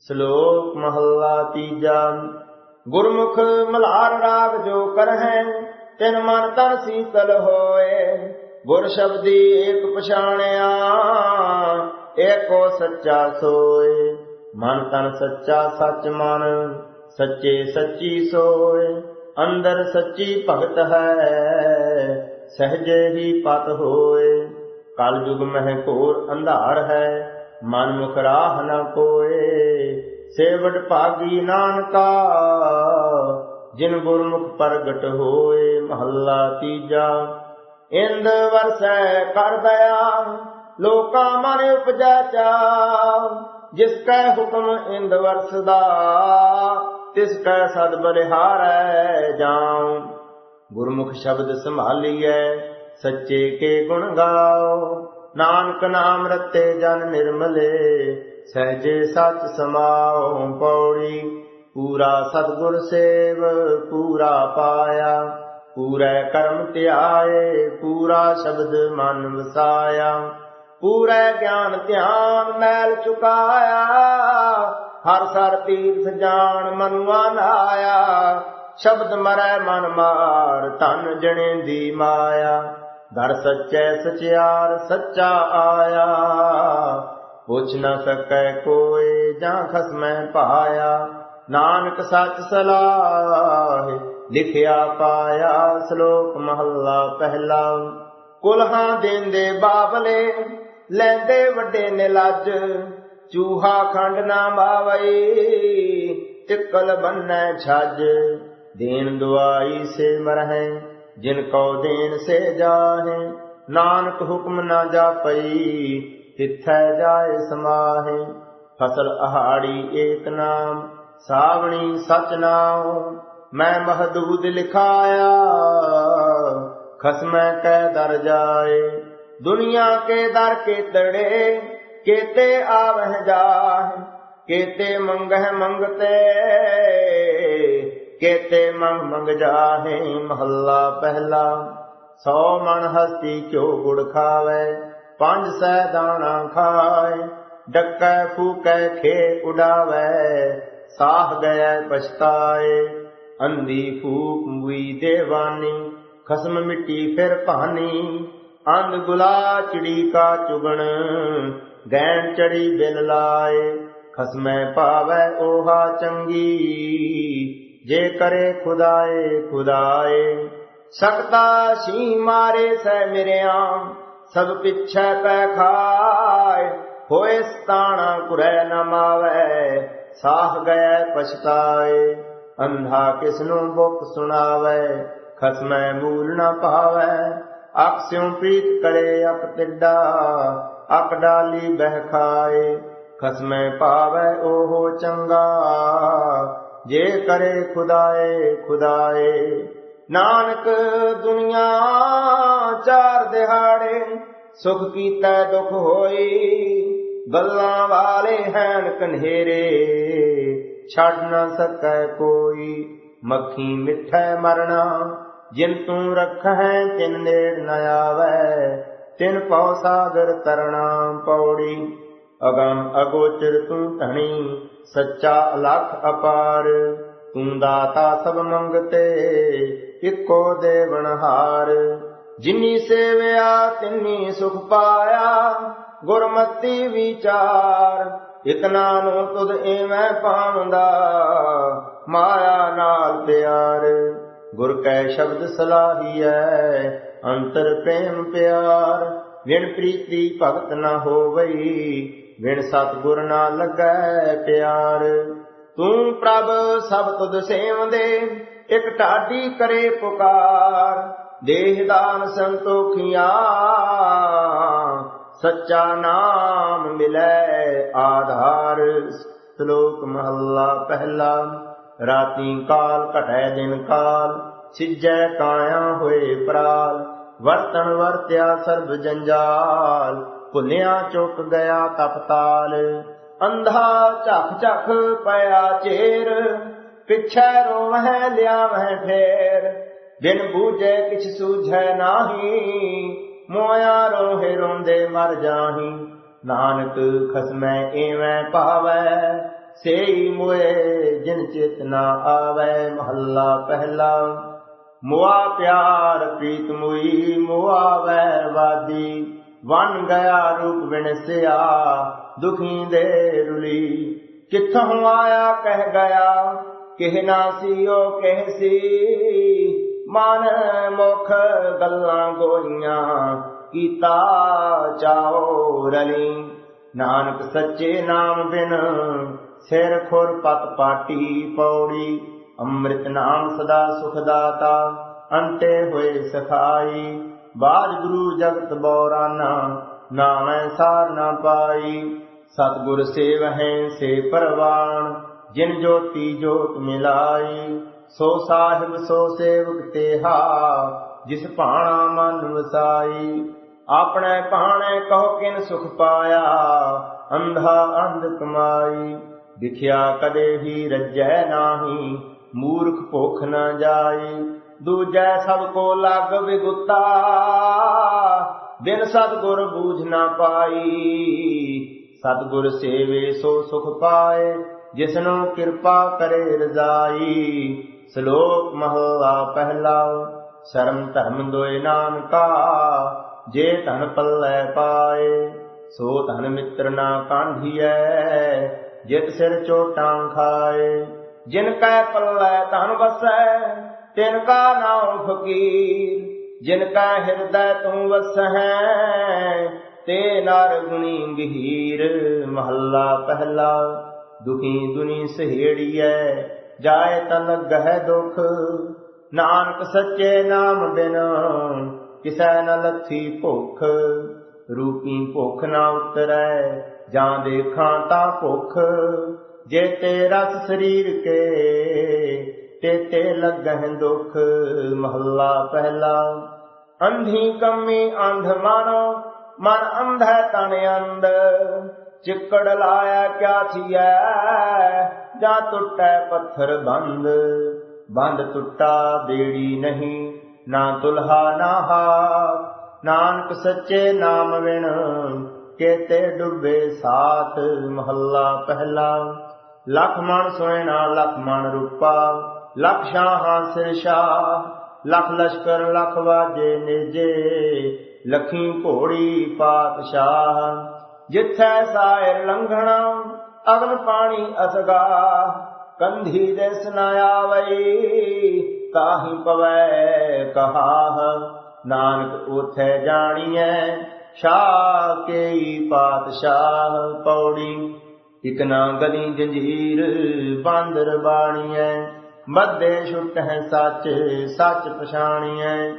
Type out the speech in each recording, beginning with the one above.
ਸ਼ਲੋਕ ਮਹੱਲਾ ਤੀਜਾ। ਗੁਰਮੁਖ ਮਲਹਾਰ ਰਾਗ ਜੋ ਕਰਹਿ, ਤਿਨ ਮਨ ਤਨ ਸੀਤਲ ਹੋਏ। ਗੁਰ ਸ਼ਬਦੀ ਏਕ ਪਛਾਣਿਆ, ਏਕੋ ਸੱਚਾ ਸੋਏ। ਮਨ ਤਨ ਸੱਚਾ ਸੱਚ ਮਨ, ਸੱਚੇ ਸੱਚੀ ਸੋਏ। ਅੰਦਰ ਸੱਚੀ ਭਗਤ ਹੈ, ਸਹਜੇ ਹੀ ਪਤ ਹੋਏ। ਕਲ ਯੁਗ ਮਹਿ ਘੋਰ ਅੰਧਾਰ ਹੈ ਮਨ ਮੁਖ ਰਾਹ ਨ ਕੋਏ ਸੇਵਟ ਭਾਗੀ ਨਾਨਕਾ, ਜਿਨ ਗੁਰਮੁਖ ਪ੍ਰਗਟ ਹੋਏ ਮਹੱਲਾ ਤੀਜਾ। ਇੰਦ ਵਰਸੈ ਕਰ ਦਇਆ ਲੋਕਾਂ ਮਨ ਉਪਜੈ ਚਾਉ ਜਿਸ ਕੈ ਹੁਕਮ ਇੰਦ ਵਰਸਦਾ, ਤਿਸ ਕੈ ਸਦ ਬਲਿਹਾਰੈ ਜਾਉ ਗੁਰਮੁਖ ਸ਼ਬਦ ਸੰਭਾਲੀਐ, ਸੱਚੇ ਕੇ ਗੁਣ ਗਾਓ। ਨਾਨਕ ਨਾਮ ਰਤੇ ਜਨ ਨਿਰਮਲੇ, ਸਹਜੇ ਸਚ ਸਮਾਉ ਪੌੜੀ। ਪੂਰਾ ਸਤਗੁਰ ਸੇਵ, ਪੂਰਾ ਪਾਇਆ। ਪੂਰੇ ਕਰਮ ਧਿਆਏ, ਪੂਰਾ ਸ਼ਬਦ ਮਨ ਵਸਾਇਆ। ਪੂਰੇ ਗਿਆਨ ਧਿਆਨ ਮੈਲ ਚੁਕਾਇਆ। ਹਰ ਸਰ ਤੀਰਥ ਜਾਣ ਮਨੁਆ ਨਾਇਆ। ਸ਼ਬਦ ਮਰੈ ਮਨ ਮਾਰ, ਧਨ ਜਣੇ ਦੀ ਮਾਇਆ। ਘਰ ਸੱਚੈ ਸਚਿਆਰ, ਸੱਚਾ ਆਇਆ। ਪੁੱਛ ਨਾ ਸਕੈ ਕੋਈ ਜਾਂ ਖਸਮੈ ਪਾਇਆ। ਨਾਨਕ ਸੱਚ ਸਲਾਹ ਲਿਖਿਆ ਪਾਇਆ, ਸ਼ਲੋਕ ਮਹੱਲਾ ਪਹਿਲਾ। ਕੁਲਹਾਂ ਦੇਂਦੇ ਬਾਬਲੇ ਲੈਂਦੇ ਵੱਡੇ ਨੇ ਲੱਜ ਚੂਹਾ ਖੰਡ ਨਾ ਮਾਵਈ ਟਿਕਲ ਬੰਨੈ ਛੱਜ। ਦੇਣ ਦੁਆਈ ਸੇ ਮਰਹਿ ਜਿਨ ਕੋ ਦੇਣ ਸੇ ਜਾਹੇ, ਨਾਨਕ ਹੁਕਮ ਨਾ ਜਾਪਈ, ਤਿਥੈ ਜਾਏ ਸਮਾਹੇ, ਫਸਲ ਅਹਾੜੀ ਏਕ ਨਾਮ, ਸਾਵਣੀ ਸਚ ਨਾਉ, ਮੈਂ ਮਹਦੂਦ ਲਿਖਾਇਆ, ਖਸਮੈ ਕੈ ਦਰ ਜਾਏ, ਦੁਨੀਆ ਕੇ ਦਰ ਕੇ ਤੜੇ ਕੇਤੇ ਆਵਹਿ ਜਾਹਿ, ਕੇਤੇ ਮੰਗਹਿ ਮੰਗਤੇ ਕੇਤੇ ਮੰਗ ਮੰਗ ਜਾਹੇ, ਮਹੱਲਾ ਪਹਿਲਾ। ਸੌ ਮਨ ਹਸਤੀ ਕਿਉ ਗੁੜ ਖਾਵੇ, ਪੰਜ ਸੈ ਦਾਣਾ ਖਾਏ। ਡੱਕੈ ਫੂਕੈ ਖੇ ਉਡਾਵੇ, ਸਾਹ ਗਏ ਪਛਤਾਏ। ਅੰਧੀ ਫੂਕ ਮੁਈ ਦੇਵਾਨੀ, ਖਸਮ ਮਿੱਟੀ ਫਿਰ ਭਾਨੀ। ਅੰਧ ਗੁਲਾ ਚਿੜੀ ਕਾ ਚੁਗਣ, ਗੈਣ ਚੜੀ ਬਿਲ ਲਾਏ। ਖਸਮੈ ਪਾਵੈ ਓਹਾ ਚੰਗੀ ਜੇ ਕਰੇ ਖੁਦਾਏ ਖੁਦਾਏ। ਸਕਤਾ ਸੀ ਮਾਰੇ ਸੈ ਮਿਰਿਆ, ਸਭ ਪਿਛੈ ਪੈ ਖਾਏ। ਹੋਏ ਸਤਾਣਾ ਕੁਰੈ ਨ ਮਾਵੈ, ਸਾਹ ਗਏ ਪਛਤਾਏ। ਅੰਧਾ ਕਿਸ ਨੂੰ ਬੁੱਕ ਸੁਣਾਵੇ, ਖਸਮੈ ਮੂਲ ਨ ਪਾਵੈ। ਅਕਸਿਉ ਪ੍ਰੀਤ ਕਰੇ ਅਕ ਤਿੱਡਾ ਅਕ ਡਾਲੀ ਬਹਿ ਖਾਏ। ਖਸਮੈ ਪਾਵੈ ਉਹ ਚੰਗਾ ਜੇ ਕਰੇ ਖੁਦਾਏ ਖੁਦਾਏ, ਨਾਨਕ ਦੁਨੀਆ ਚਾਰ ਦਿਹਾੜੇ ਸੁਖ ਕੀਤਾ, ਦੁਖ ਹੋਈ, ਗੱਲਾਂ ਵਾਲੇ ਹੈਨ ਕਨੇਰੇ ਛੱਡ ਨਾ ਸਕੈ ਕੋਈ, ਮੱਖੀ ਮਿੱਠੈ ਮਰਣਾ, ਜਿਨ ਤੂੰ ਰਖੈ ਤਿਨ ਨੇੜ ਨ ਆਵੈ, ਤਿਨ ਪਉ ਸਾਗਰ ਤਰਣਾ ਪੌੜੀ ਅਗਮ ਅਗੋਚਰ ਤੂੰ ਧਣੀ ਸੱਚਾ ਅਲਖ ਅਪਾਰ, ਤੂੰ ਦਾਤਾ ਸਭ ਮੰਗਤੇ, ਇੱਕੋ ਦੇਵਨਹਾਰ ਜਿਨੀ ਸੇਵਿਆ, ਤਿਨੀ ਸੁਖ ਪਾਇਆ, ਗੁਰਮਤੀ ਵਿਚਾਰ। ਇਤਨਾ ਨੂੰ ਤੁਧ ਐਵੇਂ ਪਾਉਂਦਾ ਮਾਇਆ ਨਾਲ ਪਿਆਰ। ਗੁਰ ਕੈ ਸ਼ਬਦ ਸਲਾਹੀਐ, ਅੰਤਰ ਪ੍ਰੇਮ ਪਿਆਰ। ਵਿਣ ਪ੍ਰੀਤੀ ਭਗਤ ਨਾ ਹੋਵਈ ਵਿਣ ਸਤਗੁਰ ਨਾ ਲੱਗੈ ਪਿਆਰ। ਤੂੰ ਪ੍ਰਭ ਸਭ ਤੁਧ ਸੇਵਦੇ, ਇਕ ਢਾਡੀ ਕਰੇ ਪੁਕਾਰ। ਦੇਹ ਦਾਨ ਸੰਤੋਖੀਆਂ, ਸੱਚਾ ਨਾਮ ਮਿਲੈ ਆਧਾਰ। ਸ਼ਲੋਕ ਮਹੱਲਾ ਪਹਿਲਾ, ਰਾਤੀ ਕਾਲ ਘਟੈ ਦਿਨ ਕਾਲ, ਸਿਜੈ ਕਾਇਆ ਹੋਏ ਪ੍ਰਾਲ। ਵਰਤਨ ਵਰਤਿਆ ਸਰਬ ਜੰਜਾਲ। ਭੁੱਲਿਆ ਚੁੱਕ ਗਿਆ ਤਪਤਾਲ, ਅੰਧਾ ਝਖ ਝਖ ਪਿਆ ਚੇਰ, ਪਿਛੈ ਰੋਵਹਿ ਲਿਆਵਹਿ ਫੇਰ, ਬਿਨ ਬੂਝੇ ਕਿਛ ਸੂਝੈ ਨਾਹੀ, ਮੋਇਆ ਰੋਹੇ ਰੋਂਦੇ ਮਰ ਜਾਹੀ, ਨਾਨਕ ਖਸਮੈ ਏਵੈ ਪਾਵੈ ਸੇਈ ਮੋਏ ਜਿਨ ਚਿਤ ਨਾ ਆਵੈ, ਮਹੱਲਾ ਪਹਿਲਾ, ਮੁਆ ਪਿਆਰ ਪ੍ਰੀਤ ਮੁਈ ਮੁਆ ਵੈਰ ਵਾਦੀ ਵਨ ਗਿਆ ਰੂਪ ਵਿਣਸਿਆ, ਦੁਖੀ ਦੇ ਰੁਲੀ। ਕਿੱਥੋਂ ਆਇਆ ਕਹਿ ਗਿਆ, ਕਿਹ ਨਾ ਸੀਓ, ਕਹਿ ਸੀ। ਮਨ ਮੁਖ ਗੱਲਾਂ ਗੋਈਆਂ, ਕੀਤਾ ਚਾਓ ਰਲੀ। ਨਾਨਕ ਸੱਚੇ ਨਾਮ ਬਿਨ ਸਿਰ ਖੁਰ ਪਤ ਪਾਟੀ ਪੌੜੀ। ਅੰਮ੍ਰਿਤ ਨਾਮ ਸਦਾ ਸੁਖ ਦਾਤਾ, ਅੰਤੇ ਹੋਏ ਸਖਾਈ। ਬਾਜ ਗੁਰੂ ਜਗਤ ਬੋਰਾਨਾ ਨਾਮੈ ਸਾਰ ਨਾ ਪਾਈ। ਸਤਿਗੁਰ ਸੇਵਹਿ ਸੇ ਪਰਵਾਣ, ਜਿਨ ਜੋਤੀ ਜੋਤ ਮਿਲਾਈ। ਸੋ ਸਾਹਿਬ ਸੋ ਸੇਵਕ ਤੇਹਾ, ਜਿਸ ਭਾਣਾ ਮਨ ਵਸਾਈ। ਆਪਣੇ ਭਾਣੇ ਕਹੋ ਕਿਨ ਸੁਖ ਪਾਇਆ, ਅੰਧਾ ਅੰਧ ਕਮਾਈ। ਦਿਖਿਆ ਕਦੇ ਹੀ ਰੱਜੈ ਨਾਹੀ, ਮੂਰਖ ਭੁਖ ਨਾ ਜਾਈ। ਦੂਜੈ ਸਭ ਕੋ ਲੱਗ ਵਿਗੁਤਾ, ਬਿਨ ਸਤਗੁਰ ਬੂਝ ਨਾ ਪਾਈ। ਸਤਗੁਰ ਸੇਵੇ ਸੋ ਸੁਖ ਪਾਏ, ਜਿਸਨੂੰ ਕਿਰਪਾ ਕਰੇ ਰਜ਼ਾਈ। ਸ਼ਲੋਕ ਮਹਲਾ ਪਹਿਲਾ, ਸ਼ਰਮ ਧਰਮ ਦੋਏ ਨਾਨਕਾ, ਜੇ ਧਨ ਪੱਲੇ ਪਾਏ, ਸੋ ਧਨ ਮਿੱਤਰ ਨਾ ਕਾਂਢੀਐ, ਜਿਤ ਸਿਰ ਚੋਟਾਂ ਖਾਏ। ਜਿਨ ਕੈ ਪੱਲੇ ਧਨ ਵਸੈ ਤਿਨ ਕਾ ਨਾਮ ਫਕੀਰ ਜਿਨ ਕਾ ਹਿਰਦੈ ਤੂੰ ਵਸਹਿ, ਤੇ ਨਰ ਗੁਣੀ ਗਹੀਰ। ਮਹੱਲਾ ਪਹਿਲਾ, ਦੁਖੀ ਦੁਨੀ ਸਹੇੜੀਐ, ਜਾਏ ਤਾਂ ਲੱਗਹਿ ਨਾਨਕ ਸੱਚੇ ਨਾਮ ਬਿਨ ਕਿਸੈ ਨ ਲੱਥੀ ਭੁੱਖ। ਰੂਪੀ ਭੁੱਖ ਨਾ ਉਤਰੈ, ਜਾਂ ਦੇਖਾਂ ਤਾਂ ਭੁੱਖ। ਜੇ ਤੇ ਰਸ ਸਰੀਰ ਕੇ ਤੇ ਤੇ ਲੱਗਹਿ ਦੁਖ, ਮਹੱਲਾ ਪਹਿਲਾ। ਅੰਧੀ ਕੰਮੀ ਅੰਧ ਮਾਨੋ, ਮਨ ਅੰਧੈ ਤਨ ਅੰਧ। ਚਿੱਕੜ ਲਾਇਆ ਕਿਆ ਥੀਐ, ਜਾਂ ਟੁੱਟੈ ਪੱਥਰ ਬੰਦ। ਬੰਦ ਟੁੱਟਾ ਦੇੜੀ ਨਹੀਂ, ਨਾ ਤੁਲਹਾ, ਨਾ ਹਾ ਨਾਨਕ ਸੱਚੇ ਨਾਮ ਵਿਣ ਕੇਤੇ ਡੁੱਬੇ ਸਾਥ, ਮਹੱਲਾ ਪਹਿਲਾ। ਲਖ ਮਣ ਸੋਇਣਾ, ਲਖ ਮਣ ਰੂਪਾ। ਲਖ ਸ਼ਾਹਾਂ ਸਿਰ ਸ਼ਾਹ, ਲਖ ਲਸ਼ਕਰ, ਲਖ ਵਾਜੇ ਨੇਜੇ, ਲਖੀ ਘੋੜੀ ਪਾਤਸ਼ਾਹ। ਜਿੱਥੈ ਸਾਇਰ ਲੰਘਣਾ, ਅਗਨ ਪਾਣੀ ਅਸਗਾ ਕੰਧੀ ਦੇ ਸੁਨਾਇਆ ਵਈ ਕਾਹੀ ਪਵੈ ਕਹਾਹ। ਨਾਨਕ ਉਥੈ ਜਾਣੀਐ, ਸ਼ਾਹ ਕੇਈ ਪਾਤਸ਼ਾਹ ਪੌੜੀ। ਇਕ ਨਾ ਗਲੀ ਜੰਜੀਰ, ਬਾਂਦਰ ਬਾਣੀਐ। ਮੱਦੇ ਛੁਟਹਿ ਸੱਚ ਸੱਚ ਪਛਾਣੀਐ।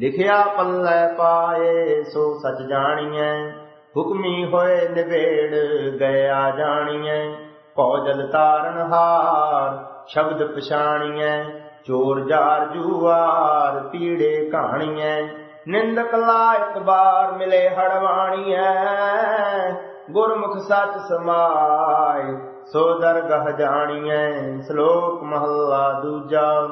ਲਿਖਿਆ ਪੱਲੇ ਪਾਏ, ਸੋ ਸਚ ਜਾਣੀਐ। ਹੁਕਮੀ ਹੋਏ ਨਿਬੇੜ ਗਿਆ ਜਾਣੀਐ। ਭੌਜਲ ਤਾਰਨ ਹਾਰ, ਸ਼ਬਦ ਪਛਾਣੀਐ। ਚੋਰ ਜਾਰ ਜੂਆਰ, ਪੀੜੇ ਕਹਾਣੀਐ ਨਿੰਦਕ ਲਾ ਇਤਬਾਰ ਮਿਲੇ ਹੜਵਾਣੀਐ। ਗੁਰਮੁਖ ਸੱਚ ਸਮਾਏ, ਸੋ ਦਰਗਹ ਜਾਣੀਐ, ਸ਼ਲੋਕ ਮਹੱਲਾ ਦੂਜਾ।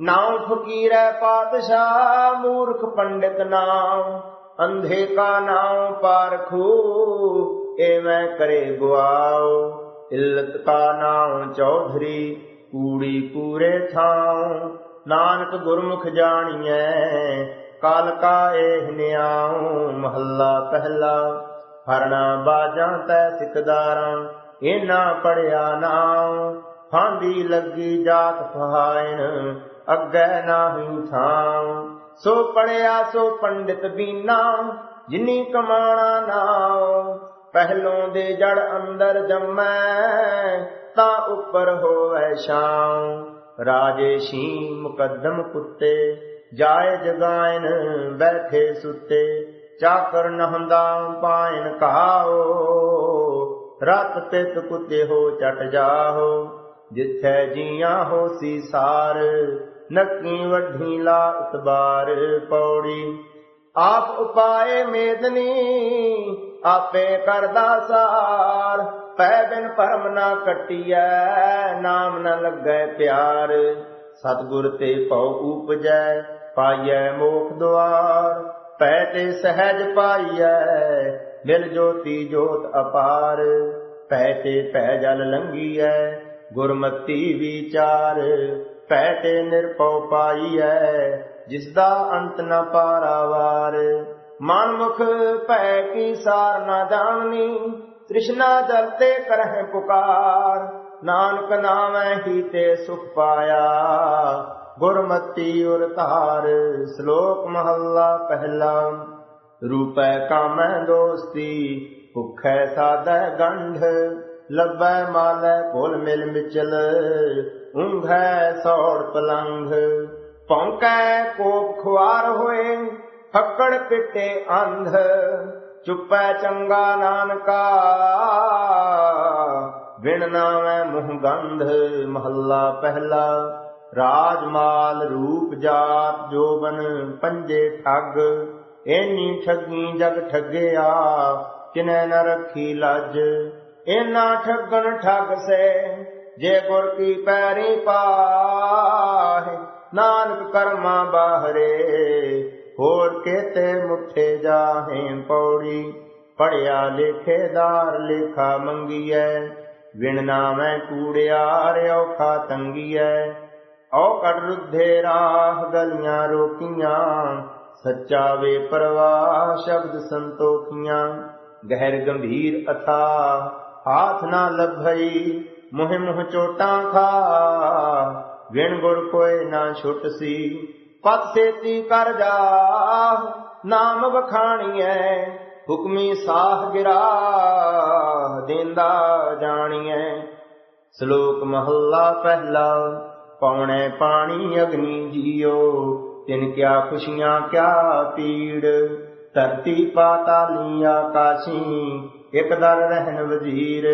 ਨਾਉ ਫਕੀਰੈ ਪਾਤਸ਼ਾਹ, ਮੂਰਖ ਪੰਡਿਤ ਨਾਮ ਅੰਧੇ ਕਾ ਨਾਮ ਪਾਰਖੂ ਐਵੇਂ ਕਰੇ ਗੁਆਓ ਇਲਤ ਕਾ ਨਾਮ ਚੌਧਰੀ, ਕੂੜੀ ਪੂਰੇ ਥਾਉ। ਨਾਨਕ ਗੁਰਮੁਖ ਜਾਣੀਐ, ਕਾਲ ਕਾ ਏਹ ਨਿਆਉ, ਮਹੱਲਾ ਪਹਿਲਾ। ਹਰਣਾ ਬਾਜਾਂ ਤੈ ਸਿਕਦਾਰਾਂ ਇਨਾ ਪੜਿਆ ਨਾਮ ਫਾਂਦੀ ਲੱਗੀ ਜਾਤ ਫਹਾਇਨ ਅੱਗੇ ਨਾਹੀ ਥਾਉ। ਸੋ ਪੜਿਆ ਸੋ ਪੰਡਿਤ ਬੀਨਾ ਜਿਨੀ ਕਮਾਣਾ ਨਾਉ। ਪਹਿਲੋਂ ਦੇ ਜੜ ਅੰਦਰ ਜੰਮੈ, ਤਾਂ ਉੱਪਰ ਹੋਵੇ ਛਾਉ। ਰਾਜੇ ਸ਼ੀ ਮੁਕੱਦਮ ਕੁੱਤੇ, ਜਾਏ ਜਗਾਇਨ ਬੈਠੇ ਸੁੱਤੇ। ਚਾਕਰ ਨਹੰਦਾ ਪਾਇਨ ਕਹਾਓ। ਰਤ ਪਿਤ ਕੁੱਤੇ ਹੋ ਚਟ ਜਾਹੋ। ਜਿੱਥੈ ਜੀਆਂ ਹੋਸੀ ਸਾਰ, ਨੱਕੀ ਵੱਢੀ ਲਾ ਇਤਬਾਰ ਪੌੜੀ। ਆਪ ਉਪਾਏ ਮੇਦਨੀ, ਆਪੇ ਕਰਦਾ ਸਾਰ। ਪੈ ਬਿਨ ਭਰਮ ਨਾ ਕਟਿਐ, ਨਾਮ ਨਾ ਲੱਗੈ ਪਿਆਰ। ਸਤਗੁਰ ਤੇ ਪਉ ਉਪਜੈ, ਪਾਈਐ ਮੋਖ ਦੁਆਰ। ਪੈ ਤੇ ਸਹਿਜ ਪਾਈਐ, ਮਿਲ ਜੋਤੀ ਜੋਤ ਅਪਾਰ। ਪੈ ਤੇ ਪੈ ਜਲ ਲੰਗੀਐ ਗੁਰਮਤੀ ਵਿਚਾਰ। ਪੈ ਤੇ ਨਿਰਭਉ ਪਾਈਐ ਜਿਸ ਦਾ ਅੰਤ ਨ ਪਾਰਾਵਾਰ। ਮਨ ਮੁਖ ਭੈ ਕੀ ਸਾਰ ਨਾ ਜਾਣਨੀ, ਤ੍ਰਿਸ਼ਨਾ ਜਲ ਤੇ ਕਰਹਿ ਪੁਕਾਰ। ਨਾਨਕ ਨਾਮੈ ਹੀ ਤੇ ਸੁਖ ਪਾਇਆ। ਗੁਰਮਤੀ ਉਰ ਧਾਰ, ਸ਼ਲੋਕ ਮਹੱਲਾ ਪਹਿਲਾ। ਰੂਪੈ ਕਾਮੈ ਦੋਸਤੀ, ਭੁਖੈ ਸਾਧੈ ਗੰਢ। ਲੱਭੈ ਮਾਲੈ ਭੁਲ ਮਿਲ ਮਿਚਲ, ਉਂਘੈ ਸੌੜ ਪਲੰਘ। ਭੌਂਕੈ ਕੋਪ ਖੁਆਰ ਹੋਏ ਫੱਕੜ ਪਿੱਟੇ ਅੰਧ। ਚੁੱਪੈ ਚੰਗਾ ਨਾਨਕਾ ਵਿਣ ਨਾਮੈ ਮੁਹ ਗੰਧ। ਮਹੱਲਾ ਪਹਿਲਾ। ਰਾਜ ਮਾਲ ਰੂਪ ਜਾਤ ਜੋਬਨ ਪੰਜੇ ਠੱਗ ਐਨੀ ਠੱਗੀ ਜਗ ਠੱਗਿਆ, ਕਿਨੈ ਨ ਰੱਖੀ ਲੱਜ? ਇਨਾ ਠੱਗਣ ਠੱਗ ਸੇ, ਜੇ ਗੁਰ ਕੀ ਪੈਰੀ ਪਾਹੇ, ਨਾਨਕ ਕਰਮਾ ਬਾਹਰੇ, ਹੋਰ ਕੇਤੇ ਮੁਠੇ ਜਾਹੇ ਪੌੜੀ, ਪੜਿਆ ਲੇਖੇਦਾਰ ਲੇਖਾ ਮੰਗੀਐ, ਵਿਣ ਨਾਮੈ ਕੂੜਿਆਰ ਔਖਾ ਤੰਗੀਐ। ਔਕੜ ਰੁੱਧੇ ਰਾਹ ਗਲੀਆਂ ਰੋਕੀਆਂ ਸੱਚਾ ਵੇ ਪਰਵਾਹ ਸ਼ਬਦ ਸੰਤੋਖੀਆਂ ਗਹਿਰ ਗੰਭੀਰ ਅਥਾ, ਹਾਥ ਨਾ ਲੱਭਈ ਮੁਹ ਮੁਹ ਚੋਟਾਂ ਖਾ, ਵਿਣ ਗੁਰ ਕੋਏ ਨਾ ਛੁੱਟ ਸੀ, ਪਤ ਸੇਤੀ ਕਰ ਜਾ, ਨਾਮ ਵਖਾਣੀਐ, ਹੁਕਮੀ ਸਾਹ ਗਿਰਾ ਦੇਂਦਾ ਜਾਣੀਐ। ਸ਼ਲੋਕ ਮਹੱਲਾ ਪਹਿਲਾ। ਪੌਣੇ ਪਾਣੀ ਅਗਨੀ ਜੀਓ, ਤਿਨ ਕਿਆ ਖੁਸ਼ੀਆਂ ਕਿਆ ਪੀੜ। ਧਰਤੀ ਪਾਤਾਲੀ ਆਕਾਸ਼ੀ, ਇਕ ਦਰ ਰਹਿਨ ਵਜ਼ੀਰ।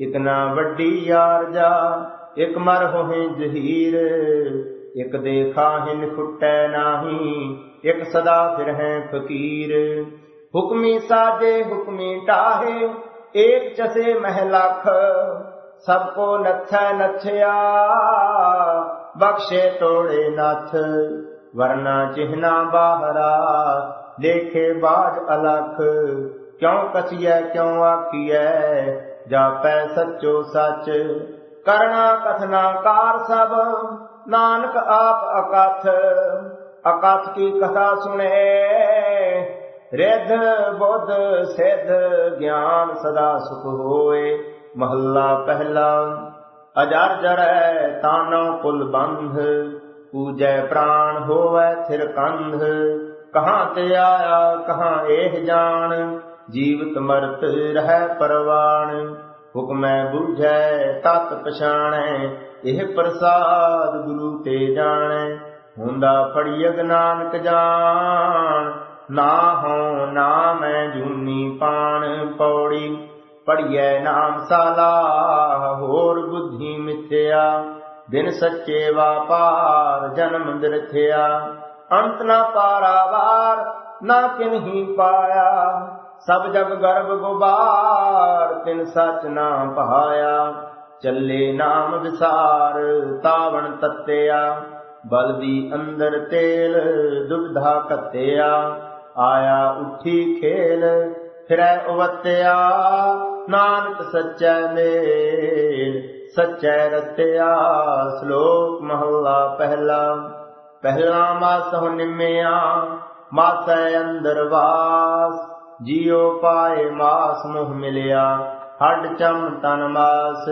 ਇਤਨਾ ਵੱਡੀ ਯਾਰ ਜਾ, ਇਕ ਮਰ ਹੋਏ ਜਹੀਰ। ਇਕ ਦੇਖਾ ਹਿਨ ਖੁੱਟੈ ਨਾਹੀ, ਇਕ ਸਦਾ ਫਿਰ ਹੈ ਫਕੀਰ। ਹੁਕਮੀ ਸਾਜੇ ਹੁਕਮੀ ਟਾਹੇ, ਏਕ ਚਸੇ ਮਹਿ ਲੱਖ ਸਭ ਕੋ ਨਥੈ ਨਥਿਆ ਬਖਸ਼ੇ ਤੋੜੇ ਨਥ ਵਰਨਾ ਚਿਹਨਾ ਬਾਹਰਾ ਦੇਖੇ ਬਾਜ ਅਲਖ ਕਿਉ ਕਛੀਐ ਕਿਉ ਆਖੀਐ ਜਾਪੈ ਸੱਚੋ ਸੱਚ ਕਰਣਾ ਕਥਨਾ ਕਾਰ ਸਭ ਨਾਨਕ ਆਪ ਅਕਥ ਅਕਥ ਕੀ ਕਥਾ ਸੁਣੇ ਰਿੱਧ ਬੁੱਧ ਸਿੱਧ ਗਿਆਨ ਸਦਾ ਸੁਖ ਹੋਏ ਮਹੱਲਾ ਪਹਿਲਾ, ਅਜਰ ਜਰੈ ਤਾਨੋ ਕੁਲ ਬੰਧ, ਪੂਜੈ ਪ੍ਰਾਣ ਹੋਵੈ ਥਿਰ ਕੰਧ। ਕਹਾਂ ਤੇ ਆਇਆ, ਕਹਾਂ ਇਹ ਜਾਣ, ਜੀਵਤ ਮਰਤ ਰਹਿ ਪਰਵਾਣ। ਹੁਕਮੈ ਬੁਝੈ, ਤਤ ਪਛਾਣੈ, ਇਹ ਪ੍ਰਸਾਦ ਗੁਰੂ ਤੇ ਜਾਣੈ। ਹੁੰਦਾ ਫੜੀਅਗ ਨਾਨਕ ਜਾਣ, ਨਾ ਹੋ ਨਾ ਮੈਂ ਜੂਨੀ ਪਾਣ। ਪੌੜੀ ਪੜੀਐ ਨਾਮ ਸਾਲਾ, ਹੋਰ ਬੁੱਧੀ ਮਿਥਿਆ। ਬਿਨ ਸੱਚੇ ਵਾਪਾਰ ਜਨਮ ਦਿਰਥਿਆ ਅੰਤ ਨਾ ਪਾਰਾਵਾਰ ਨਾ ਕਿਨਹੀ ਪਾਇਆ। ਸਭ ਜਗ ਗਰਭ ਗੁਬਾਰ, ਤਿਨ ਸਚ ਨਾ ਪਹਾਇਆ। ਚੱਲੇ ਨਾਮ ਵਿਸਾਰ, ਤਾਵਣ ਤੱਤਿਆ। ਬਲਦੀ ਅੰਦਰ ਤੇਲ, ਦੁਬਧਾ ਕੱਤਿਆ ਆਇਆ ਉੱਠੀ ਖੇਲ, ਫਿਰੈ ਉਵਤਿਆ। ਨਾਨਕ ਸੱਚੈ ਮੇਲ, ਸੱਚੈ ਰਤਿਆ ਸ਼ਲੋਕ ਮਹੱਲਾ ਪਹਿਲਾ। ਪਹਿਲਾ ਮਾਸ ਹੋ ਨਿਮਿਆ, ਮਾਸੈ ਅੰਦਰ ਵਾਸ, ਜੀਉ ਪਾਏ ਮਾਸ ਮੁਹ ਮਿਲਿਆ, ਹੱਡ ਚਮ ਤਨ ਮਾਸ।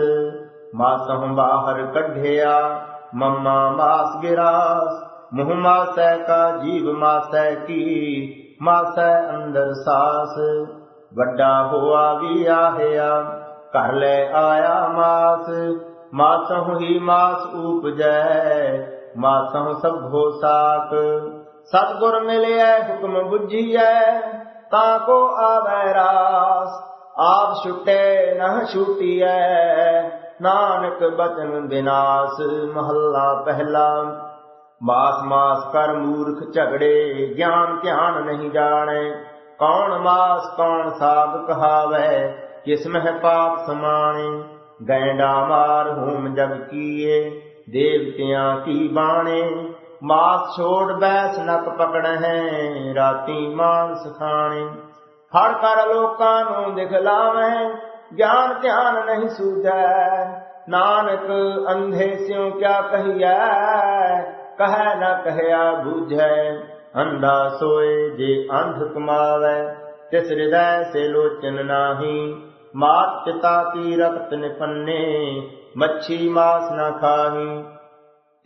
ਮਾਸਹੁ ਬਾਹਰ ਕੱਢਿਆ, ਮੰਮਾ ਮਾਸ ਗਿਰਾਸ, ਮੁਹ ਮਾਸੈ ਕਾ ਜੀਵ ਮਾਸੈ ਕੀ, ਮਾਸੈ ਅੰਦਰ ਸਾਸ। ਵੱਡਾ ਹੋਆ ਵੀ ਆਹਿਆ, ਘਰ ਲੈ ਆਇਆ ਮਾਸ। ਮਾਸਹੁ ਹੀ ਮਾਸ ਉਪਜੈ ਮਾਸਹੁ ਸਭੋ ਸਾਕ ਸਤਗੁਰ ਮਿਲਿਆ ਹੁਕਮ ਬੁੱਝੀਐ, ਤਾਂ ਕੋ ਆਵੈ ਰਾਸ। ਆਪ ਛੁਟੇ, ਨਾ ਛੁਟੀਐ, ਨਾਨਕ ਬਚਨ ਬਿਨਾਸ਼। ਮਹੱਲਾ ਪਹਿਲਾ ਮਾਸ ਮਾਸ ਕਰ ਮੂਰਖ ਝਗੜੇ, ਗਿਆਨ ਧਿਆਨ ਨਹੀਂ ਜਾਣੇ। ਕੌਣ ਮਾਸ, ਕੌਣ ਸਾਧ ਕਹਾਵੈ ਕਿਸ ਮਹਿ ਪਾਪ ਸਮਾਣੇ, ਗੈਂਡਾ ਮਾਰ ਹੂਮ ਜਗ ਕੀਏ, ਦੇਵਤਿਆਂ ਕੀ ਬਾਣੇ, ਮਾਸ ਛੋੜ ਬੈਸ ਨਕ ਪਕੜ ਹੈ ਰਾਤੀ ਮਾਂਸ ਖਾਣੇ। ਫੜ ਕਰ ਲੋਕਾਂ ਨੂੰ ਦਿਖਲਾਵੇਂ ਗਿਆਨ ਧਿਆਨ ਨਹੀਂ ਸੂਝੈ। ਨਾਨਕ ਅੰਧੇ ਸਿਉ ਕਿਆ ਕਹੀਐ, ਕਹੈ ਨਾ ਕਹਿਆ ਬੂਝੈ। ਅੰਧਾ ਸੋਏ ਜੇ ਅੰਧ ਕਮਾਵੈ, ਤਿਸ ਹਿਰਦੈ ਸੇ ਲੋਚਨ ਨਾਹੀ। ਮਾਤ ਪਿਤਾ ਕੀ ਰਕਤ ਨਿਪੰਨੇ ਮੱਛੀ ਮਾਸ ਨਾ ਖਾਹੀ।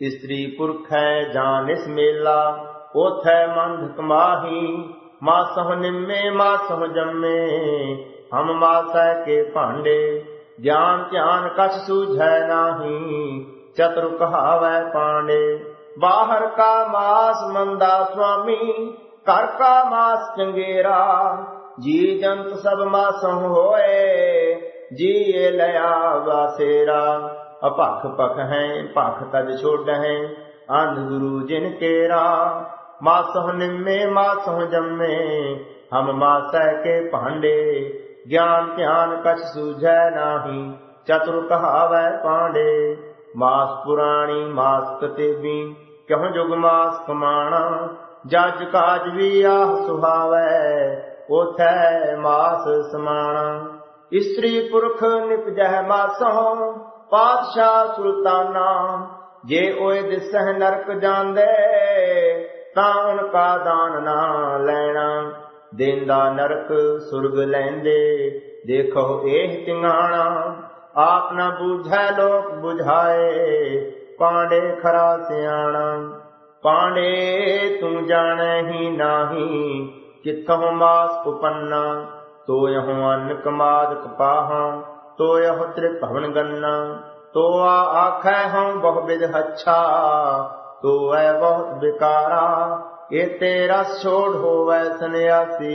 ਇਸਤਰੀ ਪੁਰਖ ਹੈ ਜਾਨਿਸ ਮੇਲਾ ਉਥੈ ਮੰਧ ਕਮਾਹੀ। ਮਾਸਹੁ ਨਿੰਮੇ, ਮਾਸਹੁ ਜੰਮੇ, ਹਮ ਮਾਸੈ ਕੇ ਭਾਂਡੇ। ਗਿਆਨ ਧਿਆਨ ਕਛ ਸੂਝੈ ਨਾਹੀ, ਚਤੁਰ ਕਹਾਵੈ ਪਾਂਡੇ। ਬਾਹਰ ਕਾ ਮਾਸ ਮੰਦਾ ਸੁਆਮੀ ਘਰ ਕਾ ਮਾਸ ਚੰਗੇਰਾ ਜੀ ਜੰਤ ਸਭ ਮਾਸਹੁ ਹੋਏ ਜੀਏ ਲਿਆ ਵਾਸੇਰਾ ਅਪਖ ਪਖ ਹੈ ਭਖ ਤਜ ਛੋਡ ਹੈ ਅੰਧ ਗੁਰੂ ਜਿਨ ਕੇਰਾ ਮਾਸਹੁ ਨਿੰਮੇ ਮਾਸਹੁ ਜੰਮੇ ਹਮ ਮਾਸੈ ਕੇ ਭਾਂਡੇ ਗਿਆਨ ਧਿਆਨ ਕਛ ਸੂਝੈ ਨਾਹੀ ਚਤੁਰ ਕਹਾਵੈ ਪਾਂਡੇ ਮਾਸ ਪੁਰਾਣੀ ਮਾਸ ਕਤੇਬੀ ਕਿਉ ਜੁਗ ਮਾਸ ਕਮਾਣਾ? ਜਜ ਕਾਜ ਵੀ ਆਹ ਸੁਹਾਵੈ, ਉਥੈ ਮਾਸ ਸਮਾਣਾ। ਇਸਤਰੀ ਪੁਰਖ ਨਿਪਜਹਿ ਮਾਸੋਂ, ਪਾਤਸ਼ਾਹ ਸੁਲਤਾਨਾ। ਜੇ ਓਏ ਦਿਸਹਿ ਨਰਕ ਜਾਂਦੇ, ਤਾਂ ਕਾ ਦਾਨ ਨਾ ਲੈਣਾ। ਦੇਂਦਾ ਨਰਕ ਸੁਰਗ ਲੈਂਦੇ, ਦੇਖੋ ਇਹ ਟਿੰਗਾਣਾ ਆਪ ਨਾ ਬੂਝੈ ਲੋਕ ਬੁਝਾਏ, ਪਾਂਡੇ ਖਰਾ ਸਿਆਣਾ। ਪਾਂਡੇ ਤੂੰ ਜਾਣੈ ਹੀ ਨਾਹੀ, ਕਿਥੋਂ ਮਾਸ ਉਪੰਨਾ? ਤੋ ਯਹੁ ਕਮਾਦ ਕਪਾਹਾਂ ਤੋ ਯਹੁ ਤ੍ਰਿਭਵਨ ਗੰਨਾ। ਤੋ ਆਖੈ ਹਉ ਬਹੁ ਬਿਦ ਹੱਛਾ ਤੋ ਐ ਬਹੁਤ ਬਿਕਾਰਾ। ਇਹ ਤੇਰਾ ਛੋੜ ਹੋਵੈ ਸੰਿਆਸੀ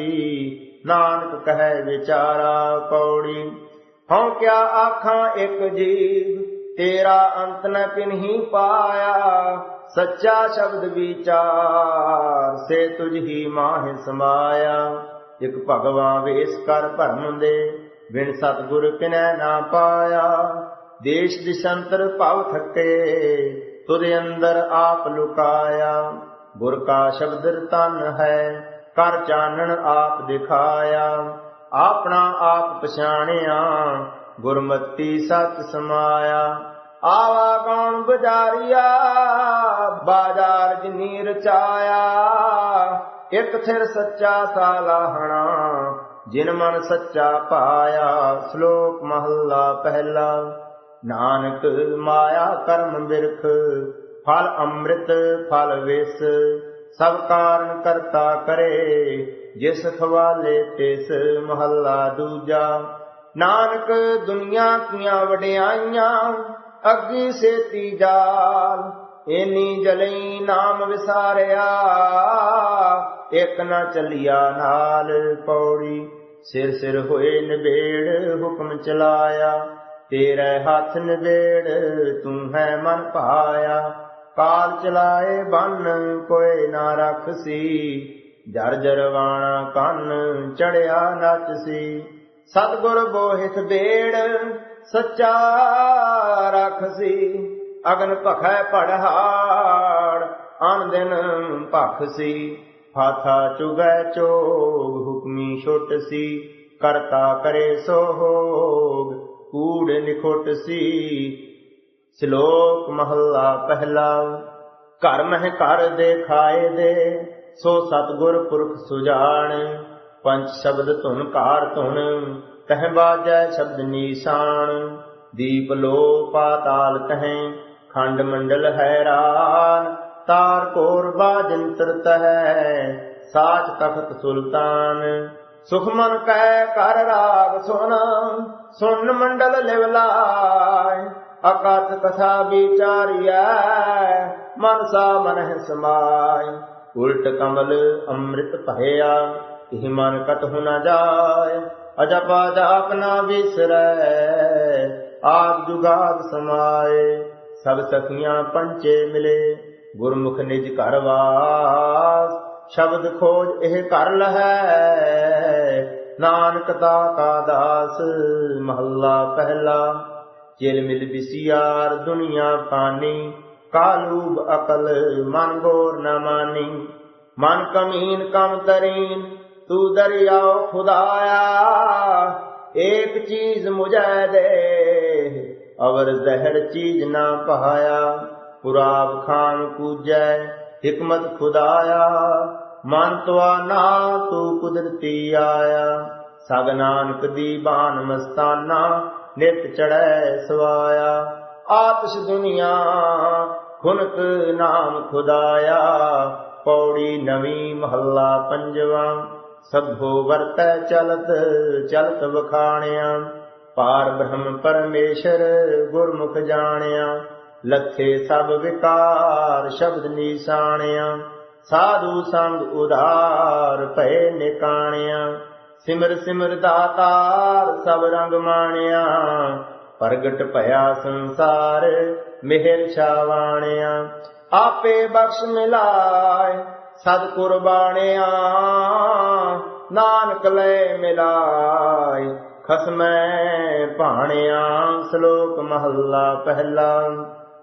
ਨਾਨਕ ਕਹੈ ਵਿਚਾਰਾ ਪੌੜੀ। ਹਉ ਕਿਆ ਆਖਾਂ ਇੱਕ ਜੀਵ, ਤੇਰਾ ਅੰਤ ਨ ਕਿਨਹੀ ਪਾਇਆ। ਸੱਚਾ ਸ਼ਬਦ ਵਿਚਾਰ, ਸੇ ਤੁਝ ਹੀ ਮਾਹਿ ਸਮਾਇਆ। ਇਕ ਭਗਵਾ ਵੇਸ ਕਰ ਭਰਮ ਦੇ ਬਿਨ ਸਤਗੁਰ ਕਿਨੈ ਨਾ ਪਾਇਆ। ਦੇਸ਼ ਦਿਸ਼ੰਤਰ ਭਵ ਥਕੇ ਤੁਦੇ ਅੰਦਰ ਆਪ ਲੁਕਾਇਆ। ਗੁਰ ਕਾ ਸ਼ਬਦ ਤਨ ਹੈ, ਕਰ ਚਾਨਣ ਆਪ ਦਿਖਾਇਆ। ਆਪਣਾ ਆਪ ਪਛਾਣਿਆ, ਗੁਰਮਤੀ ਸਤ ਸਮਾਇਆ। ਆਵਾ ਕੌਣ ਬਜਾਰੀਆ ਬਾਜ਼ਾਰ ਜਿਨੀ ਰਚਾਇਆ ਇਕ ਥਿਰ ਸੱਚਾ ਸਾਲਾਹਣਾ ਜਿਨ ਮਨ ਸੱਚਾ ਪਾਇਆ। ਸ਼ਲੋਕ ਮਹੱਲਾ ਪਹਿਲਾ, ਨਾਨਕ ਮਾਇਆ ਕਰਮ ਬਿਰਖ, ਫਲ ਅੰਮ੍ਰਿਤ ਫਲ ਵੇਸ। ਸਭ ਕਾਰਨ ਕਰਤਾ ਕਰੇ ਜਿਸ ਖਵਾਲੇ ਤਿਸ ਮਹੱਲਾ ਦੂਜਾ। ਨਾਨਕ ਦੁਨੀਆ ਕੀਆਂ ਵਡਿਆਈਆਂ, ਅੱਗੀ ਸੇਤੀ ਜਾਲ, ਏਨੀ ਜਲਈ ਨਾਮ ਵਿਸਾਰਿਆ। ਇਕ ਨਾ ਚੱਲਿਆ ਨਾਲ ਪੌੜੀ, ਸਿਰ ਸਿਰ ਹੋਏ ਨਿਬੇੜ ਹੁਕਮ ਚਲਾਇਆ। ਤੇਰੇ ਹੱਥ ਨਿਬੇੜ ਤੂੰ ਹੈ ਮਨ ਭਾਇਆ। ਕਾਲ ਚਲਾਏ ਬੰਨ ਕੋਈ ਨਾ ਰੱਖਸੀ ਜਰ ਜਰਵਾਣਾ ਕੰਨ ਚੜਿਆ ਨੱਚ ਸੀ। ਸਤਗੁਰ ਬੋਹਿਤ ਬੇੜ ਸੱਚਾ ਰੱਖਸੀ ਅਗਨ ਭਖੈ ਪੜਹਾੜ ਅਨ ਦਿਨ ਭਖਸੀ ਫਾਥਾ ਚੁਗੈ ਚੋਗ, ਹੁਕਮੀ ਛੁੱਟ ਸੀ। ਕਰਤਾ ਕਰੇ ਸੋ ਹੋਗ ਕੂੜ ਨਿਖੁੱਟ ਸੀ। ਸ਼ਲੋਕ ਮਹੱਲਾ ਪਹਿਲਾ, ਘਰ ਮਹਿ ਘਰ ਦੇਖਾਏ ਦੇ। ਸੋ ਸਤਗੁਰ ਪੁਰਖ ਸੁਜਾਨ ਪੰਜ ਸ਼ਬਦ ਧੁਨ ਕਾਰ ਧੁਨ ਕਹਿ ਬਾਜੈ ਸ਼ਬਦ ਨੀਸਾਨ ਦੀਪ ਲੋ ਪਾਤਾਲ ਕਹੈ ਖੰਡ ਮੰਡਲ ਹੈਰਾਨ ਤਾਰ ਕੋਰ ਬਾਜੰਤਰ ਤਹੈ, ਸਾਚ ਤਖਤ ਸੁਲਤਾਨ। ਸੁਖ ਮਨ ਕੈ ਕਰ ਰਾਗ ਸੁਨ ਸੁਨ ਮੰਡਲ ਲਿਵ ਲਾਇ। ਅਕਥ ਕਥਾ ਵਿਚਾਰੀਐ, ਮਨ ਸਾ ਮਨਹਿ ਸਮਾਇ। ਉਲਟ ਕਮਲ ਅੰਮ੍ਰਿਤ ਭਇਆ ਇਹ ਮਨ ਕਤ ਹੋ ਨ ਜਾਏ। ਅਜਪਾ ਜਾਪ ਨਾ ਵਿਸਰੈ, ਆਪ ਜੁਗਾਦ ਸਮਾਏ। ਸਭ ਸਖੀਆਂ ਪੰਚੇ ਮਿਲੇ, ਗੁਰਮੁਖ ਨਿਜ ਘਰ ਵਾਸ। ਸ਼ਬਦ ਖੋਜ ਇਹ ਕਰ ਲਹੈ, ਨਾਨਕ ਦਾ ਕਾ ਦਾਸ, ਮਹੱਲਾ ਪਹਿਲਾ। ਚਿਲ ਮਿਲ ਬਿਸਿਆਰ ਦੁਨੀਆ ਪਾਣੀ ਕਾਲੂਬ ਅਕਲ ਮਨ ਗੋਰ ਨ ਮਾਨੀ ਮਨ ਕਮੀਨ ਕਮ ਤਰੀਨ ਤੂੰ ਦਰਿਆਓ ਖੁਦਾਇਆ ਏਕ ਚੀਜ਼ ਮੁਝੈ ਦੇ ਅਵਰ ਜ਼ਹਿਰ ਚੀਜ਼ ਨਾ ਪਹਾਇਆ ਪੁਰਾਬ ਖਾਨ ਕੂਜੈ ਹਕਮਤ ਖੁਦਾਇਆ ਮਨ ਤਵਾ ਨਾ ਤੂੰ ਕੁਦਰਤੀ ਆਇਆ ਸਗ ਨਾਨਕ ਦੀ ਬਾਣ ਮਸਤਾਨਾ ਨਿਤ ਚੜੈ ਸਵਾਇਆ ਆਤਿਸ਼ ਦੁਨੀਆ ਖੁਨਕ ਨਾਮ ਖੁਦਾਇਆ, ਪੌੜੀ ਨਵੀਂ ਮਹੱਲਾ ਪੰਜਵਾ। ਸਭੋ ਵਰਤੈ ਚਲਤ ਚਲਤ ਵਖਾਣਿਆ। ਪਾਰ ਬ੍ਰਹਮ ਪਰਮੇਸ਼ਰ, ਗੁਰਮੁਖ ਜਾਣਿਆ। ਲੱਥੇ ਸਭ ਵਿਕਾਰ, ਸ਼ਬਦ ਨੀਸਾਣਿਆ। ਸਾਧੂ ਸੰਗ ਉਧਾਰ, ਭਏ ਨਿਕਾਣਿਆ। ਸਿਮਰ ਸਿਮਰ ਦਾਤਾਰ, ਸਭ ਰੰਗ ਮਾਣਿਆ। ਪ੍ਰਗਟ ਭਇਆ ਸੰਸਾਰ ਮਿਹਰ ਛਾਵਾਣਿਆ, ਆਪੇ ਬਖਸ਼ ਮਿਲਾਏ ਸਦ ਕੁਰਬਾਨਿਆ ਨਾਨਕ ਲੈ ਮਿਲਾਏ। ਖਸਮੈ ਭਾਣਿਆ, ਸ਼ਲੋਕ ਮਹੱਲਾ ਪਹਿਲਾ।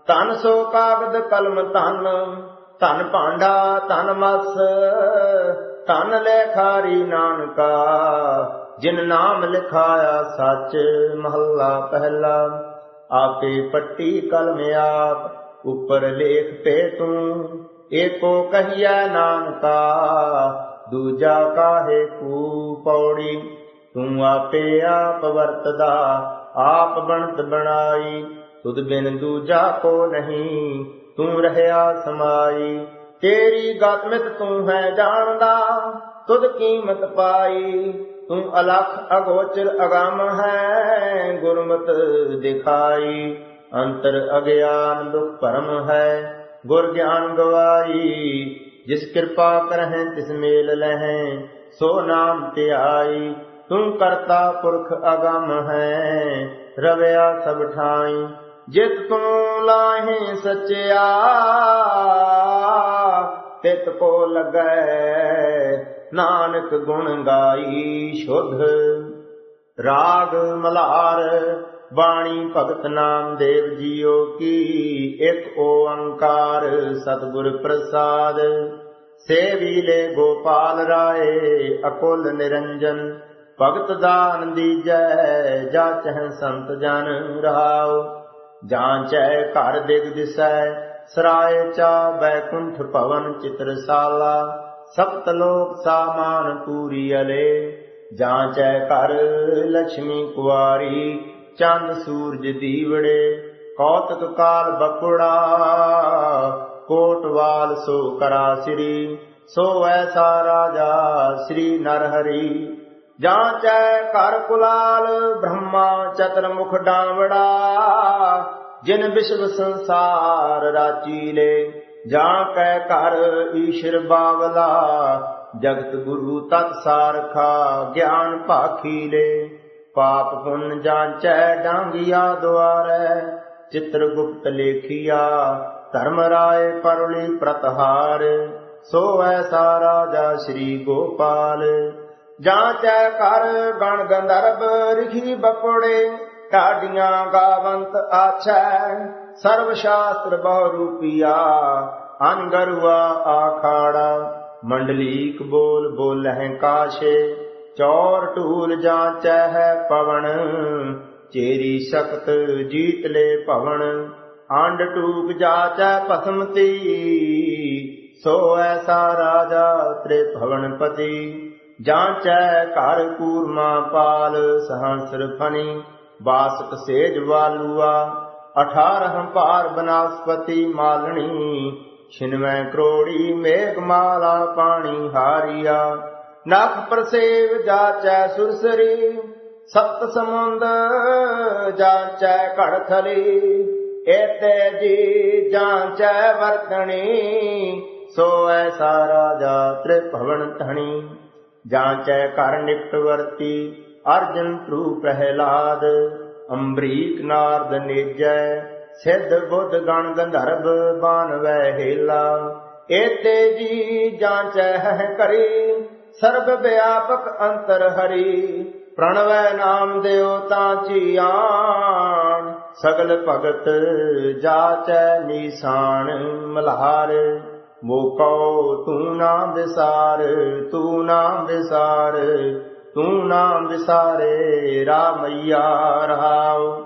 ਧਨ ਸੋ ਕਾਗਦ ਕਲਮ ਧਨ ਧਨ ਭਾਂਡਾ ਧਨ ਮਸ, ਧਨ ਲੇਖਾਰੀ ਨਾਨਕਾ, ਜਿਨ ਨਾਮ ਲਿਖਾਇਆ ਸੱਚ ਮਹੱਲਾ ਪਹਿਲਾ। ਆਪੇ ਪੱਟੀ ਕਲਮ ਆਪ, ਉਪਰ ਲੇਖ ਤੇ ਤੂੰ। ਏਕੋ ਕਹੀਐ ਨਾਨਕਾ, ਦੂਜਾ ਕਾਹੇ ਕੂ ਪੌੜੀ। ਤੂੰ ਆਪੇ ਆਪ ਵਰਤਦਾ, ਆਪ ਬਣਤ ਬਣਾਈ। ਤੁਧ ਬਿਨ ਦੂਜਾ ਕੋ ਨਹੀਂ, ਤੂੰ ਰਹਿਆ ਸਮਾਈ। ਤੇਰੀ ਗਤਮਿਤ ਤੂੰ ਹੈ ਜਾਣਦਾ, ਤੁਧ ਕੀਮਤ ਪਾਈ। ਤੂੰ ਅਲਖ ਅਗੋਚਰ ਅਗੰਮ ਹੈ ਗੁਰਮਤ ਦਿਖਾਈ ਅੰਤਰ ਅਗਿਆਨ ਦੁਖ ਭਰਮ ਹੈ ਗੁਰ ਗਿਆਨ ਗਵਾਈ ਜਿਸ ਕਿਰਪਾ ਕਰਹਿ ਤਿਸ ਮੇਲ ਲਹਿ ਸੋ ਨਾਮ ਧਿਆਈ ਤੂੰ ਕਰਤਾ ਪੁਰਖ ਅਗੰਮ ਹੈ ਰਵਿਆ ਸਭ ਠਾਈ ਜਿਤ ਤੂੰ ਲਾਹੇ ਸਚਿਆ ਤਿਤ ਕੋ ਲਗੈ ਨਾਨਕ ਗੁਣ ਗਾਈ ਸ਼ੁਧ। ਰਾਗ ਮਲਾਰ ਬਾਣੀ ਭਗਤ ਨਾਮ ਦੇਵ ਜੀਓ ਕੀ, ਇੱਕ ਓੰਕਾਰ ਸਤਿਗੁਰ ਪ੍ਰਸਾਦ। ਸੇਵੀ ਲੈ ਗੋਪਾਲ ਰਾਏ, ਅਕੁਲ ਨਿਰੰਜਨ, ਭਗਤ ਦਾਨ ਦੀਜੈ ਜਾਚਹਿ ਸੰਤ ਜਨ ਰਹਾਉ। ਜਾਂਚੈ ਘਰ ਦਿਗ ਦਿਸੈ, ਸਰਾਏ ਚਾ ਬੈਕੁੰਠ ਭਵਨ ਚਿਤਰਸਾਲਾ। ਸਪਤ ਲੋਕ ਸਾਮਾਨ ਪੂਰੀ ਅਲੇ। ਜਾਂਚੈ ਘਰ ਲక్ష్ਮੀ ਕੁਆਰੀ ਚੰਦ ਸੂਰਜ ਦੀਵੜੇ। ਕੌਤਕ ਕਾਲ ਬਕੁੜਾ ਕੋਟਵਾਲ ਸੋ ਕਰਾ ਸ੍ਰੀ। ਸੋ ਐਸਾ ਰਾਜਾ ਸ੍ਰੀ ਨਰਹਰੀ। ਜਾਂਚੈ ਘਰ ਕੁਲਾਲ, ਬ੍ਰਹਮਾ ਚਤਰ ਮੁਖ ਡਾਵੜਾ। ਜਿਨ ਵਿਸ਼ਵ ਸੰਸਾਰ ਰਾਚੀ ਲੇ। ਜਾਂ ਕੈ ਘਰ ਈਸ਼ਰ ਬਾਵਲਾ, ਜਗਤ ਗੁਰੂ ਤਤ ਸਾਰਖਾ, ਗਿਆਨ ਭਾਖੀ ਲੇ। ਪਾਪ ਪੁੰਨ ਜਾਂਚੈ ਡਾਂਗਿਆ ਦੁਆਰੈ, ਚਿਤ੍ਰ ਗੁਪਤ ਲੇਖਿਆ, ਧਰਮ ਰਾਏ ਪਰਲੀ ਪ੍ਰਤਹਾਰ। ਸੋ ਐਸਾ ਰਾਜਾ ਸ੍ਰੀ ਗੋਪਾਲ। ਜਾਂਚੈ ਕਰ ਗਣ ਗੰਧਰਬ, ਰਿਖੀ ਬਪੜੇ, ਢਾਡੀਆਂ ਗਾਵੰਤ ਆਛੈ। ਸਰਵ ਸ਼ਾਸਤਰ ਬਹੁ ਰੂਪੀਆ ਅਨਗਰੁਆ ਆਖਾੜਾ, ਮੰਡਲੀਕ ਬੋਲ ਬੋਲਹਿ ਕਾਸ਼ੇ, ਚੌਰ ਢੂਲ ਜਾਂਚੈ ਹੈ ਪਵਨ ਚੇਰੀ ਸ਼ਕਤ ਜੀਤ ਲੈ ਭਵਨ ਆਂਡ ਟੂਕ ਜਾਚੈ ਭਸਮਤੀ ਸੋ ਐਸਾ ਰਾਜਾ ਤ੍ਰੇ ਭਵਨ ਪਤੀ ਜਾਂਚੈ ਘਰ ਕੂਰਮਾ ਪਾਲ ਸਹੰਸਰ ਫਨੀ, ਬਾਸਕ ਸੇਜ ਵਾਲੂਆ 18 ਭਾਰ ਬਨਾਸਪਤੀ ਮਾਲਣੀ, ਛਿਨਵੇਂ ਕਰੋੜੀ ਮੇਘ ਮਾਲਾ ਪਾਣੀ ਹਾਰੀਆ। ਨਖ ਪ੍ਰਸੇਵ ਜਾਚੈ ਸੁਰਸਰੀ, ਸਪਤ ਸਮੁੰਦ ਜਾਚੈ ਘੜ ਥਲੀ। ਏਤੇ ਜੀ ਜਾਂਚੈ ਵਰਤਣੀ ਸੋ ਐਸਾ ਰਾਜਾ ਤ੍ਰਿਭਵਨ ਧਣੀ। ਜਾਂਚੈ ਕਰ ਨਿਕਟ ਵਰਤੀ, ਅਰਜਨ ਤ੍ਰੂ ਪ੍ਰਹਿਲਾਦ। ਅੰਬਰੀਕ ਨਾਰਦ ਨੇਜੈ, ਸਿੱਧ ਬੁੱਧ ਗਣ ਗੰਧਰਵ ਬਾਨਵੈ ਹੇਲਾ। ਏਤੇ ਜੀ ਜਾਂਚੈ ਹੈ ਕਰੀ ਸਰਬ ਵਿਆਪਕ ਅੰਤਰ ਹਰੀ। ਪ੍ਰਣਵੈ ਨਾਮ ਦਿਓ ਤਾਂ ਚੀਆਣ ਸਗਲ ਭਗਤ ਜਾਚੈ ਨੀਸਾਨ ਮਲਹਾਰ। ਮੋਕੋ ਤੂੰ ਨਾਮ ਵਿਸਾਰ, ਤੂੰ ਨਾਮ ਵਿਸਾਰ। ਤੂੰ ਨਾਮ ਵਿਸਾਰੇ ਰਾਮਈਆ ਰਹਾਉ।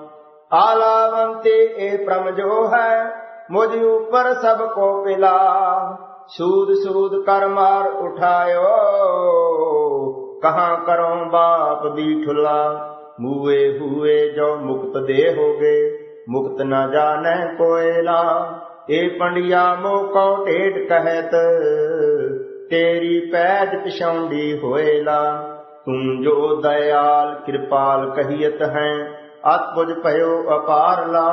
ਆਲਾਵੰਤੇ ਇਹ ਪ੍ਰਮ ਜੋ ਹੈ, ਮੁਝ ਉਪਰ ਸਭ ਕੋ ਪਿਲਾ। ਸੂਦ ਸੂਦ ਕਰ ਮਾਰ ਉਠਾਇਓ, ਕਹਾਂ ਕਰੋ ਬਾਪ ਦੀ ਠੁਲਾ। ਮੂਏ ਹੂਏ ਜੋ ਮੁਕਤ ਦੇ ਹੋਗੇ, ਮੁਕਤ ਨਾ ਜਾਣੈ ਕੋਇਲਾ। ਏ ਪੰਡਿਆ ਮੋਕੋ ਢੇਡ ਕਹਿਤ, ਤੇਰੀ ਪੈਜ ਪਿਛਾਉਂਦੀ ਹੋਏਲਾ ਤੂੰ ਜੋ ਦਇਆਲ ਕਿਰਪਾਲ ਕਹੀਤ ਹੈ ਅਤ ਬੁਝ ਭਇਓ ਅਪਾਰ ਲਾ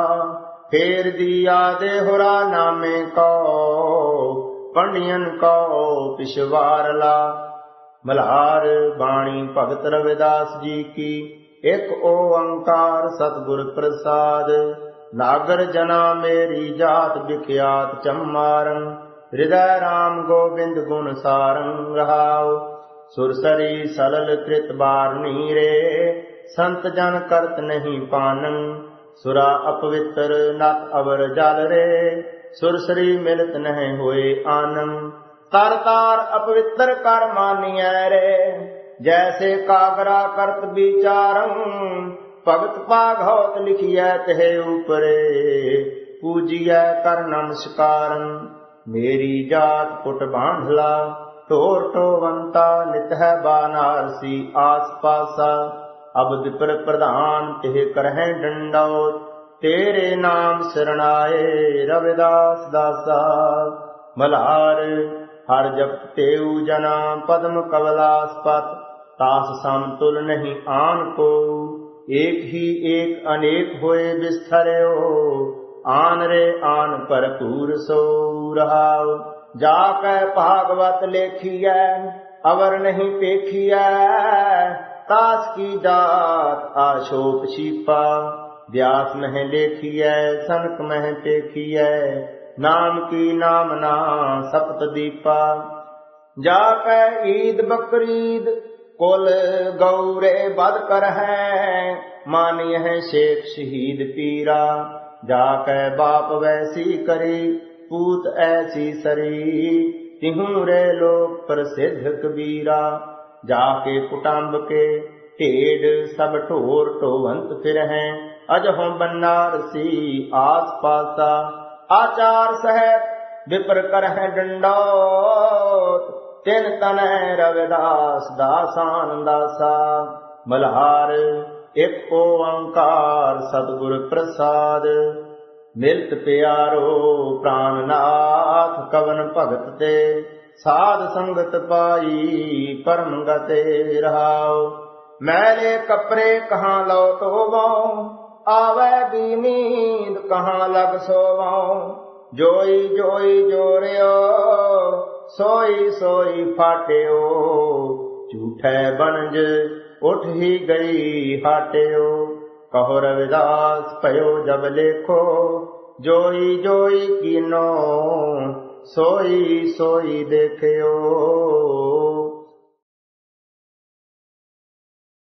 ਫੇਰ ਦੀਆ ਦੇ ਹੋਰਾ ਨਾਮੇ ਕੋ ਪੰਡਿයਨ ਕੋ ਪਿਛਵਾਰ ਲਾ ਮਲਹਾਰ ਬਾਣੀ ਭਗਤ ਰਵਿਦਾਸ ਜੀ ਕੀ ਇੱਕ ਓੰਕਾਰ ਸਤਿਗੁਰ ਪ੍ਰਸਾਦ ਨਾਗਰ ਜਨਾ ਮੇਰੀ ਜਾਤ ਵਿਖਿਆਤ ਚੰਮਾਰੰ ਹਿਰਦੈ ਰਾਮ ਗੋਬਿੰਦ ਗੁਣ ਸਾਰੰ ਰਹਾਉ ਸੁਰਸਰੀ ਸਲਲ ਕ੍ਰਿਤ ਬਾਰਨੀ ਰੇ, ਸੰਤ ਜਨ ਕਰਤ ਨਹੀਂ ਪਾਨੰ। ਸੁਰਾ ਅਪਵਿੱਤਰ ਨਤ ਅਵਰ ਜਲ ਰੇ ਸੁਰਸਰੀ ਮਿਲਤ ਨਹੀਂ ਹੋਏ ਆਨੰ। ਤਰ ਤਾਰ ਅਪਵਿੱਤਰ ਕਰ ਮਾਨੀਐ ਰੇ, ਜੈਸੇ ਕਾਗਰਾ ਕਰਤ ਵਿਚਾਰੰ, ਭਗਤ ਪਾਘੌਤ ਲਿਖਿਐ ਤਹਿ ਉਪਰੇ। ਪੂਜੀਐ ਕਰ ਨਮਸਕਾਰੰ, ਮੇਰੀ ਜਾਤ ਪੁਟ ਬਾਂਧਲਾ ਢੋਰ ਢੋਵੰਤਾ ਨਿਤ ਹੈ ਬਾਨਾਰਸੀ ਆਸ ਪਾਸਾ ਅਬਦ ਪਰ ਪ੍ਰਧਾਨ ਤਿਹ ਕਰਹਿ ਡੰਡੋ ਤੇਰੇ ਨਾਮ ਸਰਣਾਏ ਰਵਿਦਾਸ ਦਾਸਾ। ਮਲਹਾਰ ਹਰ ਜਪਤ ਤੇਉ ਜਨਾ, ਪਦਮ ਕਵਲਾਸ ਪਤ, ਤਾਸ ਸਮਤੁਲ ਨਹੀਂ ਆਨ ਕੋ। ਏਕ ਹੀ ਏਕ ਅਨੇਕ ਹੋਏ ਵਿਸਥਰਿਓ ਆਨ ਰੇ ਆਨ ਭਰਪੂਰ ਸੋ ਰਹਾਉ। ਜਾ ਕੈ ਭਾਗਵਤ ਲੇਖੀਐ, ਅਵਰ ਨਹੀਂ ਪੇਖੀਐ, ਤਾਸ ਕੀ ਜਾਤ ਆਸ਼ੋਕ ਛੀਪਾ। ਵਿਆਸ ਮਹਿ ਲੇਖੀਐ, ਸਨਕ ਮਹਿ ਪੇਖੀਐ ਨਾਮ ਕੀ ਨਾਮ ਨਾ ਸਪਤ ਦੀਪਾ। ਜਾ ਕੈ ਈਦ ਬਕਰੀਦ, ਕੁਲ ਗੌਰੇ ਬਦ ਕਰ ਹੈ ਮਾਨਿਐ ਸ਼ੇਖ ਸ਼ਹੀਦ ਪੀਰਾ। ਜਾ ਕੈ ਬਾਪ ਵੈਸੀ ਕਰੀ ਪੂਤ ਐਸੀ ਸਰੀ ਤਿਹੂ ਰੇ ਲੋਕ ਪ੍ਰਸਿੱਧ ਕਬੀਰਾ ਜਾ ਕੇ ਕੁਟੰਬ ਕੇ ਢੇਡ ਸਭ ਢੋਰ ਢੋਵੰਤ ਫਿਰ ਹੈ ਅਜਹੋਂ ਬਨਾਰਸੀ ਆਸ ਪਾਸਾ ਆਚਾਰ ਸਹਿਬ ਵਿਪਰ ਕਰ ਹੈ ਡੰਡੋਤ ਤਿਨ ਤਨੈ ਰਵਿਦਾਸ ਦਾਸਾਨ ਦਾਸਾ ਮਲਹਾਰ ਇੱਕ ਓੰਕਾਰ ਸਤਿਗੁਰ ਪ੍ਰਸਾਦ ਮਿਲਤ ਪਿਆਰੋ ਪ੍ਰਾਨਨਾਥ ਕਵਨ ਭਗਤ ਤੇ, ਸਾਧ ਸੰਗਤ ਪਾਈ ਪਰਮ ਗਤੇ ਰਹਾਓ। ਮੈਲੇ ਕਪਰੇ ਕਹਾਂ ਲਉ ਤੋਵੋ ਆਵੇ ਦੀ ਨੀਂਦ ਕਹਾਂ ਲਗ ਸੋਵੋ ਜੋਈ ਜੋਈ ਜੋਰਿਓ ਸੋਈ ਸੋਈ ਫਾਟਿਓ। ਝੂਠੈ ਬਣਜ, ਉਠ ਹੀ ਗਈ ਹਾਟਿਓ। ਕਹੋ ਰਵਿਦਾਸ ਭਇਓ ਜਬ ਲੇਖੋ ਜੋਈ ਜੋਈ ਕੀਨੋ ਸੋਈ ਸੋਈ ਦੇਖਿਓ।